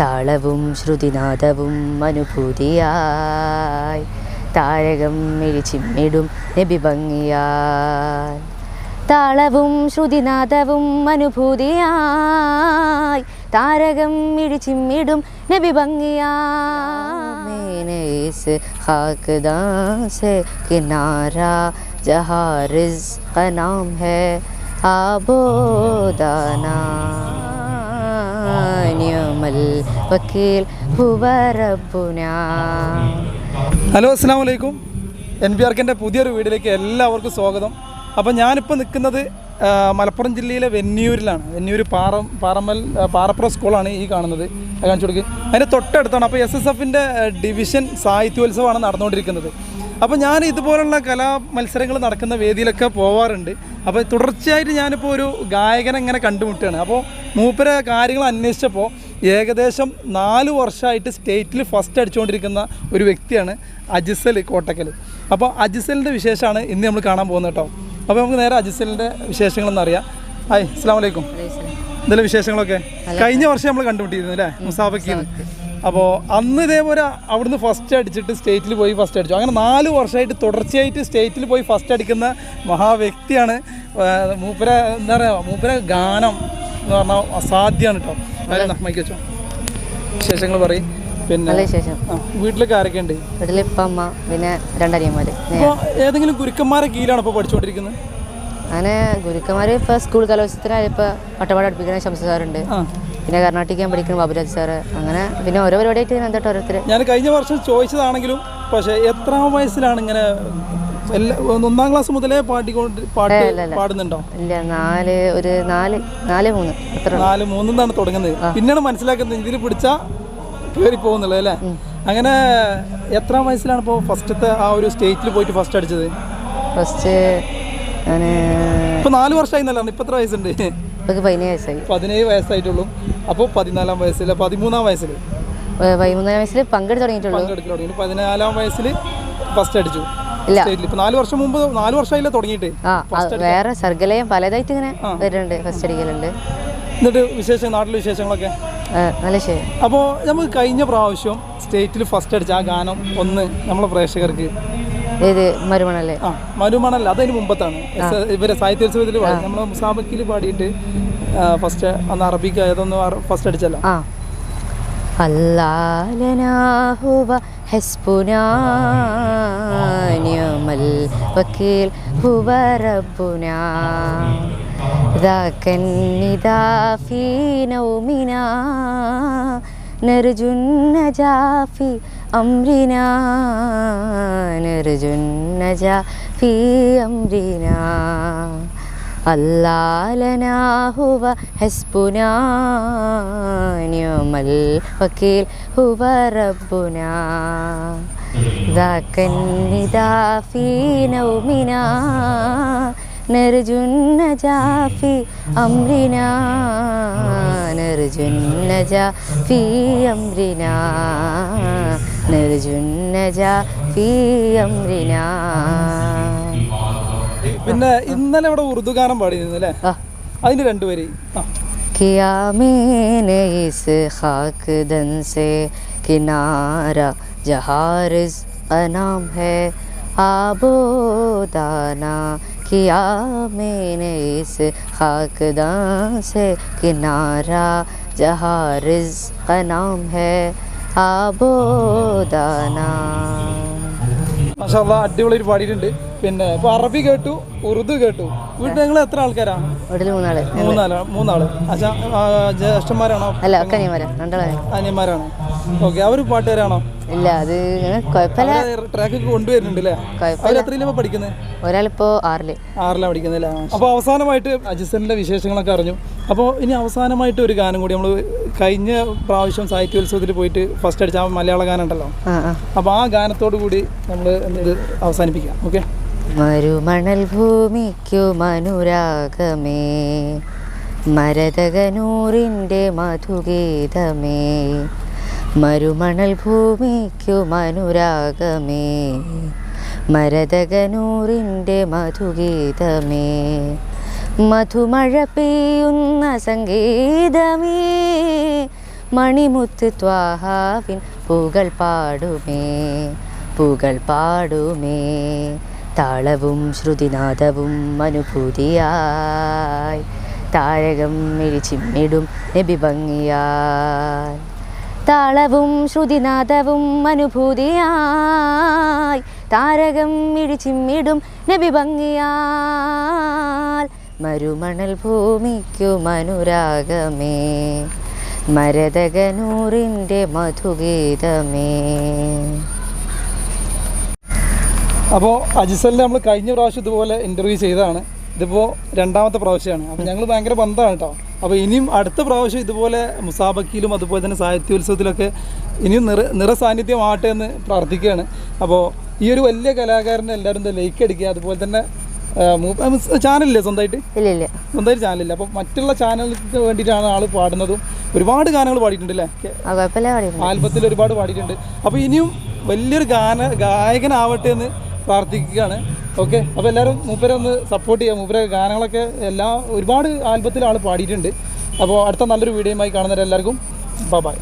താളവും ശ്രുതിനാദവും അനുഭൂതിയായി. താരകം മിഴിച്ചിമ്മിടും നബി ഭംഗിയായി. താളവും ശ്രുതിനാദവും അനുഭൂതിയായി. താരകം മിഴിച്ചിമ്മിടും നബി ഭംഗിയാസ് കിനാര ആബോദാന ഹലോ അസ്സാം വലൈക്കും എൻ പി ആർക്കിന്റെ പുതിയൊരു വീഡിയോയിലേക്ക് എല്ലാവർക്കും സ്വാഗതം. അപ്പോൾ ഞാനിപ്പോൾ നിൽക്കുന്നത് മലപ്പുറം ജില്ലയിലെ വെന്നിയൂരിലാണ്. വെന്നിയൂർ പാറ പാറമ്മൽ പാറപ്പുറ സ്കൂളാണ് ഈ കാണുന്നത്. കാണിച്ചു കൊടുക്കുക അതിന്റെ തൊട്ടടുത്താണ്. അപ്പോൾ എസ് എസ് എഫിന്റെ ഡിവിഷൻ സാഹിത്യോത്സവമാണ് നടന്നുകൊണ്ടിരിക്കുന്നത്. അപ്പോൾ ഞാൻ ഇതുപോലുള്ള കലാ മത്സരങ്ങൾ നടക്കുന്ന വേദിയിലൊക്കെ പോവാറുണ്ട്. അപ്പോൾ തുടർച്ചയായിട്ട് ഞാനിപ്പോൾ ഒരു ഗായകനെ ഇങ്ങനെ കണ്ടുമുട്ടുകയാണ്. അപ്പോൾ മൂപ്പര കാര്യങ്ങൾ അന്വേഷിച്ചപ്പോൾ ഏകദേശം നാല് വർഷമായിട്ട് സ്റ്റേറ്റിൽ ഫസ്റ്റ് അടിച്ചുകൊണ്ടിരിക്കുന്ന ഒരു വ്യക്തിയാണ് അജിസൽ കോട്ടക്കൽ. അപ്പോൾ അജിസലിന്റെ വിശേഷമാണ് ഇന്ന് നമ്മൾ കാണാൻ പോകുന്നത് കേട്ടോ. അപ്പോൾ നമുക്ക് നേരെ അജിസലിന്റെ വിശേഷങ്ങളൊന്നും അറിയാം. ഹായ് അസ്സാം വലൈക്കും ഇതിലെ വിശേഷങ്ങളൊക്കെ? കഴിഞ്ഞ വർഷം നമ്മൾ കണ്ടുമുട്ടിയിരുന്നു അല്ലേ? മുസാഫക്കിന്ന്. അപ്പോൾ അന്ന് ഇതേപോലെ അവിടുന്ന് ഫസ്റ്റ് അടിച്ചിട്ട് സ്റ്റേറ്റിൽ പോയി ഫസ്റ്റ് അടിച്ചു. അങ്ങനെ നാല് വർഷമായിട്ട് തുടർച്ചയായിട്ട് സ്റ്റേറ്റിൽ പോയി ഫസ്റ്റ് അടിക്കുന്ന മഹാവ്യക്തിയാണ് വ്യക്തിയാണ് മൂപ്പര എന്താ പറയുക മൂപ്പര ഗാനം എന്ന് പറഞ്ഞാൽ അസാധ്യമാണ് കേട്ടോ മൈക്ക് വെച്ചോ? വിശേഷങ്ങൾ പറയും. പിന്നെ വീട്ടിലൊക്കെ ആരൊക്കെ ഉണ്ട്? വീട്ടിൽ ഇപ്പം അമ്മ പിന്നെ രണ്ടനിയന്മാർ അപ്പോൾ ഏതെങ്കിലും ഗുരുക്കന്മാരെ കീഴിലാണ് ഇപ്പോൾ പഠിച്ചുകൊണ്ടിരിക്കുന്നത് അങ്ങനെ ഗുരുക്കന്മാർ ഇപ്പോൾ സ്കൂൾ കലോത്സവത്തിനായി ഇപ്പോൾ പട്ടപാട് അടുപ്പിക്കുന്ന ശംസ സാറുണ്ട്. ആ. പിന്നെ കർണാട്ടിക്കാൻ പഠിക്കുന്നു ബാബുരാജ് സാറ് അങ്ങനെ പിന്നെ ഓരോ പരിപാടിയായിട്ട് ഇങ്ങനെ ഓരോരുത്തർ ഞാൻ കഴിഞ്ഞ വർഷം ചോദിച്ചതാണെങ്കിലും പക്ഷേ എത്ര വയസ്സിലാണ് ഇങ്ങനെ ഒന്നാം ക്ലാസ് മുതലേ പാട്ടിക്കൊണ്ട് പാട്ട് പാടുന്നുണ്ടോ? ഇല്ല നാല് ഒരു നാല് നാല് മൂന്ന് അത്ര നാല് മൂന്നിന്നാണ് തുടങ്ങുന്നത്. പിന്നെയാണ് മനസ്സിലാക്കുന്നത് ഇതിൽ പിടിച്ചാൽ കയറി പോകുന്നുള്ളത് അല്ലേ? അങ്ങനെ എത്ര വയസ്സിലാണ് ഇപ്പോൾ ഫസ്റ്റത്തെ ആ ഒരു സ്റ്റേറ്റിൽ പോയിട്ട് ഫസ്റ്റ് അടിച്ചത്? ഫസ്റ്റ് ഇപ്പൊ നാല് വർഷമായി എന്നല്ല ഇപ്പൊ എത്ര വയസ്സുണ്ട്? ഇപ്പം പതിനേഴ് വയസ്സായി. പതിനേഴ് വയസ്സായിട്ടുള്ളൂ. അപ്പോൾ പതിനാലാം വയസ്സിൽ പതിമൂന്നാം വയസ്സിൽ പതിമൂന്നാം വയസ്സിൽ പങ്കെടുത്ത് തുടങ്ങിയിട്ടുള്ളൂ. പങ്കെടുക്കൽ തുടങ്ങി. പതിനാലാം വയസ്സിൽ ഫസ്റ്റ് അടിച്ചു. ഇല്ല. ഇപ്പൊ നാല് വർഷം മുമ്പ് നാല് വർഷമായില്ല തുടങ്ങിയിട്ട്? ആ വേറെ സർഗലയം പലതായിട്ട് ഇങ്ങനെ വരുന്നുണ്ട് ഫസ്റ്റ് അടിക്കലുണ്ട്. എന്നിട്ട് വിശേഷം നാട്ടിലെ വിശേഷങ്ങളൊക്കെ? നല്ല ശരി അപ്പോൾ നമുക്ക് കഴിഞ്ഞ പ്രാവശ്യം സ്റ്റേറ്റിൽ ഫസ്റ്റ് അടിച്ച ആ ഗാനം ഒന്ന് നമ്മളെ പ്രേക്ഷകർക്ക് ഇത് മരുമണല്ലേ ആ മരുമണല്ല അതതിന് മുമ്പത്താണ് എസ്- ഇവരെ സാഹിത്യോത്സവത്തിൽ പാടി നമ്മളെ മുസാബക്കിൽ പാടിയിട്ട് ഫസ്റ്റ് അന്ന് അറബിക്ക് ഏതൊന്ന് ഫസ്റ്റ് അടിച്ചല്ലോ ആ الله لنا هو حسبنا نعم الوكيل هو ربنا ذاك النداء في نومنا نرجو النجاة في أمرنا نرجو النجاة في أمرنا الله لنا هو حسبنا نعم الوكيل هو ربنا ذاك النداء في نومنا نرجو النجاة في أمرنا نرجو النجاة في أمرنا نرجو النجاة في أمرنا പിന്നെ ഇന്നലെ ഇവിടെ ഉറുദു ഗാനം പാടിയിരുന്നു അല്ലേ ആ അതിന് രണ്ടുപേര് ആ किया मैंने इस खाकदन से किनारा जहारिज अनाम है आबो दाना किया मैंने इस खाकदन से किनारा जहारिज अनाम है आबो दाना മാഷാ അടിപൊളി ഒരു പാടിയിട്ടുണ്ട് പിന്നെ ഇപ്പൊ അറബി കേട്ടു ഉറുദു കേട്ടു വീട്ടിൽ നിങ്ങൾ എത്ര ആൾക്കാരാ വീട്ടിൽ മൂന്നാള് മൂന്നാളാ മൂന്നാള് അച്ഛാ ആ, ജ്യേഷ്ഠന്മാരാണോ അല്ല ഒക്കെ അനിയന്മാരാ രണ്ടാളെ അനിയന്മാരാണോ ഓക്കെ അവർ പാട്ടുകാരാണോ ഇല്ല അത് കുഴപ്പമില്ല. ട്രാക്ക് എത്രയിലാണ് പഠിക്കുന്നത് ഒരാളിപ്പോ ആറിൽ. ആറിലാണ് പഠിക്കുന്നത് അല്ലേ അപ്പോൾ അവസാനമായിട്ട് അജിസന്റെ വിശേഷങ്ങളൊക്കെ അറിഞ്ഞു. അപ്പോൾ ഇനി അവസാനമായിട്ട് ഒരു ഗാനം കൂടി നമ്മൾ കഴിഞ്ഞ പ്രാവശ്യം സാഹിത്യോത്സവത്തിൽ പോയിട്ട് ഫസ്റ്റ് അടിച്ച ആ മലയാള ഗാനം ഉണ്ടല്ലോ? അപ്പൊ ആ. അപ്പോൾ ആ ഗാനത്തോടു കൂടി നമ്മൾ ഇത് അവസാനിപ്പിക്കാം ഓക്കെ? മരുമണൽ ഭൂമിക്കു മനുരാഗമേ മരതകനൂറിന്റെ മധുഗീതമേ മരുമണൽ ഭൂമിക്കു മനുരാഗമേ. മരതകനൂറിന്റെ മധുഗീതമേ. മധുമഴ പെയ്യുന്ന സംഗീതമേ മണിമുത്ത് ത്വാഹാവിൻ പൂകൾ പാടുമേ. പൂകൾ പാടുമേ. താളവും ശ്രുതിനാദവും അനുഭൂതിയായി താരകം മിഴിച്ചിമ്മിടും നബി ഭംഗിയായി. താളവും ശ്രുതിനാഥവും അനുഭൂതിയായി. താരകം ഇഴിച്ചിമ്മിടും നബി ഭംഗിയാൽ. മരുമണൽ ഭൂമിക്കു മനുരാഗമേ മരതകനൂറിന്റെ മധുഗീതമേ. അപ്പോൾ അജിസലിനെ നമ്മൾ കഴിഞ്ഞ പ്രാവശ്യം ഇതുപോലെ ഇന്റർവ്യൂ ചെയ്തതാണ്. ഇതിപ്പോൾ രണ്ടാമത്തെ പ്രാവശ്യമാണ്. അപ്പോൾ ഞങ്ങൾ ഭയങ്കര ബന്ധമാണ് കേട്ടോ. അപ്പോൾ ഇനിയും അടുത്ത പ്രാവശ്യം ഇതുപോലെ മുസാബക്കിയിലും അതുപോലെ തന്നെ സാഹിത്യോത്സവത്തിലൊക്കെ ഇനിയും നിറ നിറ സാന്നിധ്യമാവട്ടെ എന്ന് പ്രാർത്ഥിക്കുകയാണ്. അപ്പോൾ ഈ ഒരു വലിയ കലാകാരനെ എല്ലാവരും ലൈക്ക് അടിക്കുക അതുപോലെ തന്നെ ചാനലില്ലേ സ്വന്തമായിട്ട്? ഇല്ല ഇല്ല. സ്വന്തമായിട്ട് ചാനലില്ല. അപ്പോൾ മറ്റുള്ള ചാനലുകൾക്ക് വേണ്ടിയിട്ടാണ് ആൾ പാടുന്നതും ഒരുപാട് ഗാനങ്ങൾ പാടിയിട്ടുണ്ട്. അല്ലേ ആൽബത്തിൽ ഒരുപാട് പാടിയിട്ടുണ്ട്. അപ്പോൾ ഇനിയും വലിയൊരു ഗാന ഗായകനാവട്ടെ എന്ന് പ്രാർത്ഥിക്കുകയാണ്. ഓക്കെ അപ്പോൾ എല്ലാവരും മൂപ്പരെ ഒന്ന് സപ്പോർട്ട് ചെയ്യാം മൂപ്പരെ ഗാനങ്ങളൊക്കെ എല്ലാ ഒരുപാട് ആൽബത്തിൽ ആൾ പാടിയിട്ടുണ്ട്. അപ്പോൾ അടുത്ത നല്ലൊരു വീഡിയോയുമായി കാണുന്നവരെല്ലാവർക്കും ബൈ